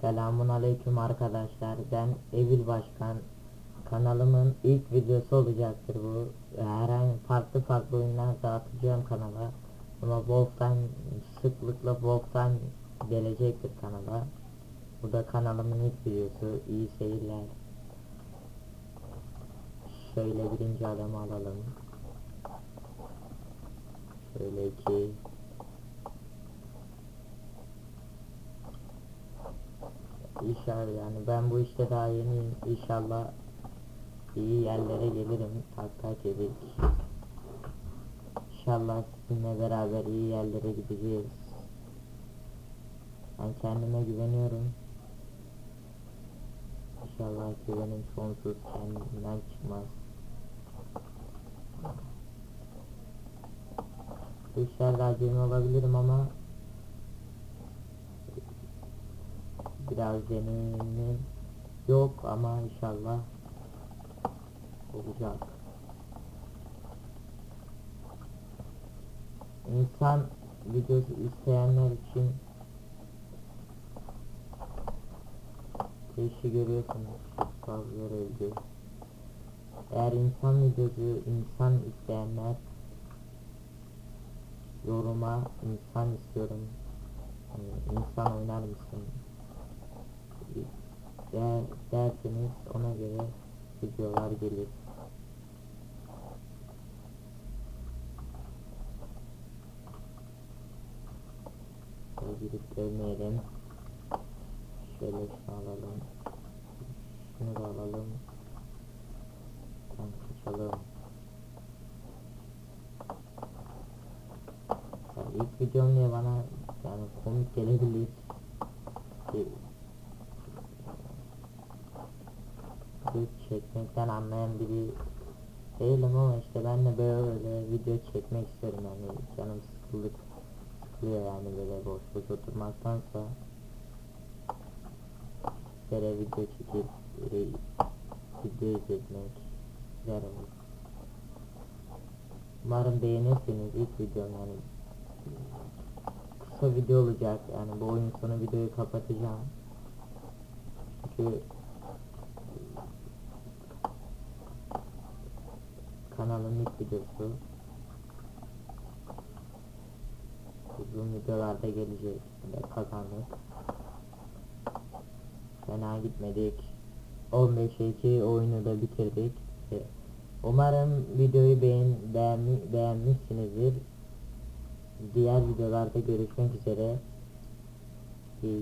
Selamun aleyküm arkadaşlar. Ben Evil Başkan. Kanalımın ilk videosu olacaktır bu. Herhangi farklı farklı oyunlar dağıtacağım kanala. Ama Wolf'tan sıklıkla Wolf'tan gelecektir kanala. Bu da kanalımın ilk videosu. İyi seyirler. Şöyle birinci adamı alalım. Şöyle iki. İnşallah yani ben bu işte daha yeniyim. İnşallah iyi yerlere gelirim. Tak tak edik. İnşallah sizinle beraber iyi yerlere gideceğiz. Ben kendime güveniyorum. İnşallah güvenim sonsuz kendimden çıkmaz. İşlerde acemi olabilirim ama biraz deneyimim yok ama inşallah olacak. İnsan videosu isteyenler için işi görüyorsunuz. Fazla öldü. Eğer insan videosu insan isteyenler yoruma insan istiyorum. Yani insan oynar mısın? Der, derseniz ona göre videolar gelir. Şöyle gidip dövmeyelim. Şöyle şunu alalım. Şunu da alalım. Tamam kaçalım. Ya ilk videom niye bana yani komik gelebilir. Video çekmekten anlayan biri değilim ama işte ben de böyle video çekmek istiyorum yani. Canım sıkıldık sıkılıyor yani böyle boş boş oturmaktansa. Böyle video çekip e, video izletmek güzel. Umarım beğenirsiniz ilk videom yani. Kısa video olacak yani bu oyun sonu videoyu kapatacağım. Çünkü kanalın ilk videosu. Uzun videolarda gelecek. Ve kazandık fena gitmedik. 15'e 2 oyunu da bitirdik. E, umarım videoyu beğen beğenmi, beğenmişsinizdir. Diğer videolarda görüşmek üzere. İyi